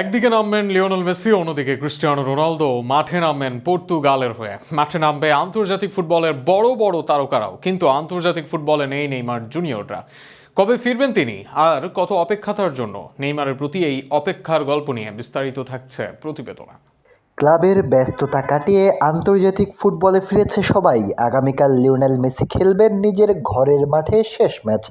একদিকে নামবেন Lionel Messi, অন্যদিকে ক্রিস্টিয়ানো রোনালদো, মাঠে নামবেন পর্তুগালের হয়ে। মাঠে নামবে আন্তর্জাতিক ফুটবলের বড় বড় তারকারাও, কিন্তু আন্তর্জাতিক ফুটবলে নেই নেইমার জুনিয়ররা। কবে ফিরবেন তিনি? আর কত অপেক্ষাতার জন্য? নেইমারের প্রতি এই অপেক্ষার গল্প নিয়ে বিস্তারিত থাকছে প্রতিবেদনা। ক্লাবের ব্যস্ততা কাটিয়ে আন্তর্জাতিক ফুটবলে ফিরেছে সবাই। আগামীকাল লিওনেল মেসি খেলবেন নিজের ঘরের মাঠে শেষ ম্যাচ।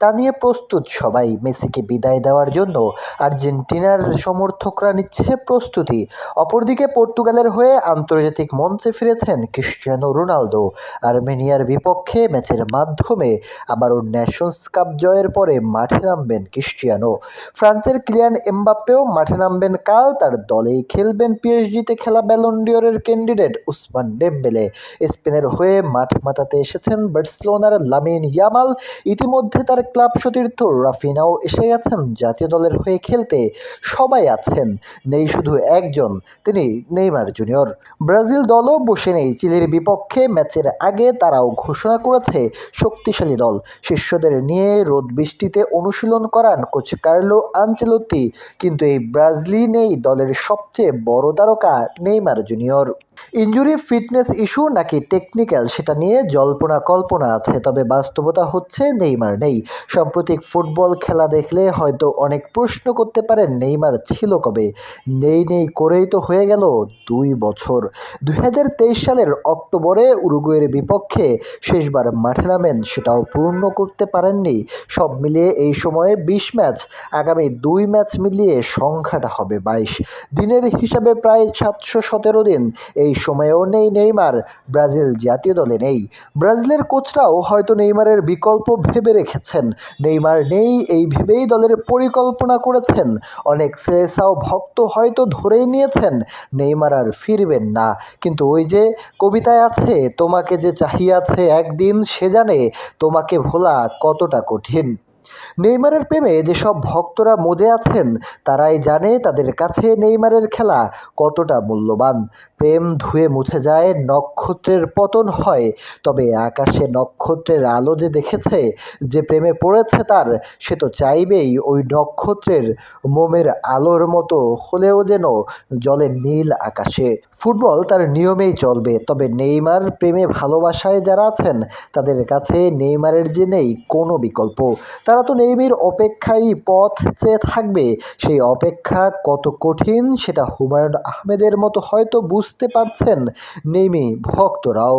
তা নিয়ে প্রস্তুত সবাই। মেসিকে বিদায় দেওয়ার জন্য আর্জেন্টিনার সমর্থকরা নিচ্ছে প্রস্তুতি। অপরদিকে পর্তুগালের হয়ে আন্তর্জাতিক মঞ্চে ফিরেছেন ক্রিস্টিয়ানো রোনালদো। আর্মেনিয়ার বিপক্ষে ম্যাচের মাধ্যমে আবারও ন্যাশনস কাপ জয়ের পরে মাঠে নামবেন ক্রিস্টিয়ানো ফ্রান্সের ক্লিয়ান এমবাপ্পেও মাঠে নামবেন কাল। তার দলেই খেলবেন পিএসজিতে খেলা ব্যালন্ডিয়রের ক্যান্ডিডেট উসমান ডেম্বেলে। স্পেনের হয়ে মাঠ মাতাতে এসেছেন বার্সেলোনার লামিন ইয়ামাল। ইতিমধ্যে তার ক্লাব সতীর্থ রাফিনাও এসে গেছেন জাতীয় দলের হয়ে খেলতে সবাই আছেন। নেই শুধু একজন, তিনি নেইমার জুনিয়র। ব্রাজিল দলও বসে নেই। চিলির বিপক্ষে ম্যাচের আগে তারাও ঘোষণা করেছে শক্তিশালী দল। শিষ্যদের নিয়ে রোদ বৃষ্টিতে অনুশীলন করান কোচ কার্লো আনচেলত্তি। কিন্তু এই ব্রাজিলই নেই দলের সবচেয়ে বড় তারকা। Neymar junior injury fitness issue নাকি টেকনিক্যাল সেটা নিয়ে জল্পনা কল্পনা আছে, তবে বাস্তবতা হচ্ছে নেইমার নেই। সাম্প্রতিক ফুটবল খেলা দেখলে হয়তো অনেক প্রশ্ন করতে পারেন নেইমার ছিল কবে। নেই নেই করেই তো হয়ে গেল দুই বছর। দুই হাজার তেইশ সালের অক্টোবরে উরুগুয়ের বিপক্ষে শেষবার মাঠে নামেন, সেটাও পূর্ণ করতে পারেননি। সব মিলিয়ে এই সময়ে বিশ ম্যাচ, আগামী দুই ম্যাচ মিলিয়ে সংখ্যাটা হবে বাইশ। দিনের হিসাবে প্রায় সাতশো সতেরো দিন, এই সময়েও নেই নেইমার। ব্রাজিল জাতীয় দলে নেই। ব্রাজিলের কোচরাও হয়তো নেইমারের বিকল্প ভেবে রেখেছেন। নেইমার নেই, এই ভেবেই দলের পরিকল্পনা করেছেন। অনেক সেসাও ভক্ত হয়তো ধরেই নিয়েছেন, নেইমার আর ফিরবেন না। কিন্তু ওই যে কবিতায় আছে, তোমাকে যে চাহিয়াছে একদিন সে জানে, তোমাকে ভোলা কতটা কঠিন। নেইমারের প্রেমে যেসব ভক্তরা মজে আছেন, তারাই জানে তাদের কাছে নেইমারের খেলা কতটা মূল্যবান। প্রেম ধুয়ে মুছে যায়, নক্ষত্রের পতন হয়। তবে আকাশে নক্ষত্রের আলো যে দেখেছে, যে প্রেমে পড়েছে তার, সে তো চাইবেই ওই নক্ষত্রের মোমের আলোর মতো হলেও যেন জলে নীল আকাশে। ফুটবল তার নিয়মেই চলবে, তবে নেইমার প্রেমে ভালোবাসায় যারা আছেন, তাদের কাছে নেইমারের যে নেই কোনো বিকল্প। তারা তো নেইমির অপেক্ষায় পথ চেয়ে থাকবে। সেই অপেক্ষা কত কঠিন সেটা হুমায়ুন আহমেদের মতো হয়তো বুঝতে পারছেন নেইমি ভক্তরাও।